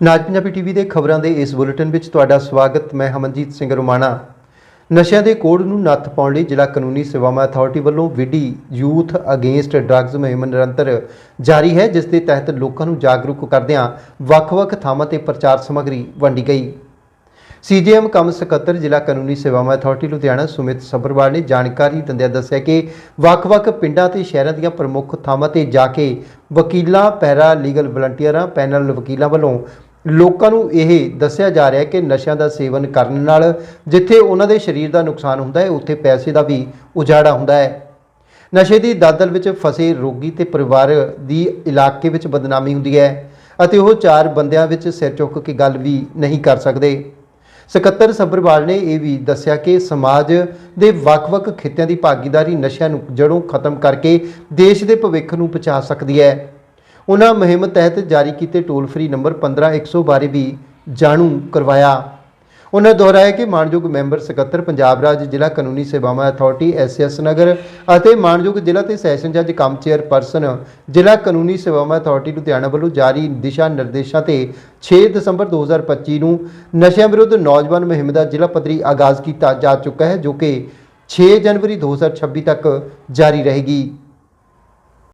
ਨਾਜ Punjabi TV ਦੇ ਖਬਰਾਂ ਦੇ ਇਸ ਬੁਲੇਟਿਨ ਵਿੱਚ ਤੁਹਾਡਾ ਸਵਾਗਤ। ਮੈਂ ਹਮਨਜੀਤ ਸਿੰਘ ਰੋਮਾਣਾ ਨਸ਼ਿਆਂ ਦੇ ਕੋਡ ਨੂੰ ਨੱਥ ਪਾਉਣ ਲਈ ਜ਼ਿਲ੍ਹਾ ਕਾਨੂੰਨੀ ਸੇਵਾਵਾਂ ਅਥਾਰਟੀ ਵੱਲੋਂ ਵਿਡੀ ਯੂਥ ਅਗੇਂਸਟ ਡਰੱਗਸ ਮੁਹਿੰਮ ਨਿਰੰਤਰ ਜਾਰੀ ਹੈ, ਜਿਸ ਦੇ ਤਹਿਤ ਲੋਕਾਂ ਨੂੰ ਜਾਗਰੂਕ ਕਰਦਿਆਂ ਵੱਖ-ਵੱਖ ਥਾਵਾਂ ਤੇ ਪ੍ਰਚਾਰ ਸਮੱਗਰੀ ਵੰਡੀ ਗਈ। ਸੀਜੀਐਮ ਕਮ ਸਕੱਤਰ ਜ਼ਿਲ੍ਹਾ ਕਾਨੂੰਨੀ ਸੇਵਾਵਾਂ ਅਥਾਰਟੀ ਲੁਧਿਆਣਾ ਸੁਮਿਤ ਸੱਭਰਵਾਲ ਨੇ ਜਾਣਕਾਰੀ ਦਿੰਦਿਆਂ ਦੱਸਿਆ ਕਿ ਵੱਖ-ਵੱਖ ਪਿੰਡਾਂ ਤੇ ਸ਼ਹਿਰਾਂ ਦੀਆਂ ਪ੍ਰਮੁੱਖ ਥਾਵਾਂ ਤੇ ਜਾ ਕੇ ਵਕੀਲਾਂ ਪੈਰਾ ਲੀਗਲ ਵਲੰਟੀਅਰਾਂ, ਪੈਨਲ ਵਕੀਲਾਂ ਵੱਲੋਂ ਲੋਕਾਂ ਨੂੰ ਇਹ ਦੱਸਿਆ ਜਾ ਰਿਹਾ ਹੈ ਕਿ ਨਸ਼ਿਆਂ ਦਾ ਸੇਵਨ ਕਰਨ ਨਾਲ ਜਿੱਥੇ ਉਹਨਾਂ ਦੇ ਸਰੀਰ ਦਾ ਨੁਕਸਾਨ ਹੁੰਦਾ ਹੈ, ਉੱਥੇ ਪੈਸੇ ਦਾ ਵੀ ਉਜਾੜਾ ਹੁੰਦਾ ਹੈ। ਨਸ਼ੇ ਦੀ ਦਾਦਲ ਵਿੱਚ ਫਸੇ ਰੋਗੀ ਤੇ ਪਰਿਵਾਰ ਦੀ ਇਲਾਕੇ ਵਿੱਚ ਬਦਨਾਮੀ ਹੁੰਦੀ ਹੈ ਅਤੇ ਉਹ ਚਾਰ ਬੰਦਿਆਂ ਵਿੱਚ ਸਿਰ ਚੁੱਕ ਕੇ ਗੱਲ ਵੀ ਨਹੀਂ ਕਰ ਸਕਦੇ। ਸਕੱਤਰ ਸੱਭਰਵਾਲ ਨੇ ਇਹ ਵੀ ਦੱਸਿਆ ਕਿ ਸਮਾਜ ਦੇ ਵੱਖ-ਵੱਖ ਖਿੱਤਿਆਂ ਦੀ ਭਾਗੀਦਾਰੀ ਨਸ਼ਿਆਂ ਨੂੰ ਜੜੋਂ ਖਤਮ ਕਰਕੇ ਦੇਸ਼ ਦੇ ਭਵਿੱਖ ਨੂੰ ਬਚਾ ਸਕਦੀ ਹੈ। ਉਹਨਾਂ ਮੁਹਿੰਮ ਤਹਿਤ ਜਾਰੀ ਕੀਤੇ ਟੋਲ ਫ੍ਰੀ ਨੰਬਰ 15100 ਬਾਰੇ ਵੀ ਜਾਣੂ ਕਰਵਾਇਆ। ਉਹਨਾਂ ਦੁਹਰਾਇਆ ਕਿ ਮਾਨਯੋਗ ਮੈਂਬਰ ਸਕੱਤਰ ਪੰਜਾਬ ਰਾਜ ਜ਼ਿਲ੍ਹਾ ਕਾਨੂੰਨੀ ਸੇਵਾਵਾਂ ਅਥਾਰਟੀ ਐਸਐਸ ਨਗਰ ਅਤੇ ਮਾਨਯੋਗ ਜ਼ਿਲ੍ਹਾ ਤੇ ਸੈਸ਼ਨ ਜੱਜ ਕਮ ਚੇਅਰਪਰਸਨ ਜ਼ਿਲ੍ਹਾ ਕਾਨੂੰਨੀ ਸੇਵਾਵਾਂ ਅਥਾਰਟੀ ਲੁਧਿਆਣਾ ਵੱਲੋਂ ਜਾਰੀ ਦਿਸ਼ਾ ਨਿਰਦੇਸ਼ਾਂ ਤੇ 6 ਦਸੰਬਰ 2025 ਨੂੰ ਨਸ਼ਿਆਂ ਵਿਰੁੱਧ ਨੌਜਵਾਨ ਮੁਹਿੰਮ ਦਾ ਜ਼ਿਲ੍ਹਾ ਪੱਧਰੀ ਆਗਾਜ਼ ਕੀਤਾ ਜਾ ਚੁੱਕਾ ਹੈ, ਜੋ ਕਿ 6 ਜਨਵਰੀ 2026 ਤੱਕ ਜਾਰੀ ਰਹੇਗੀ।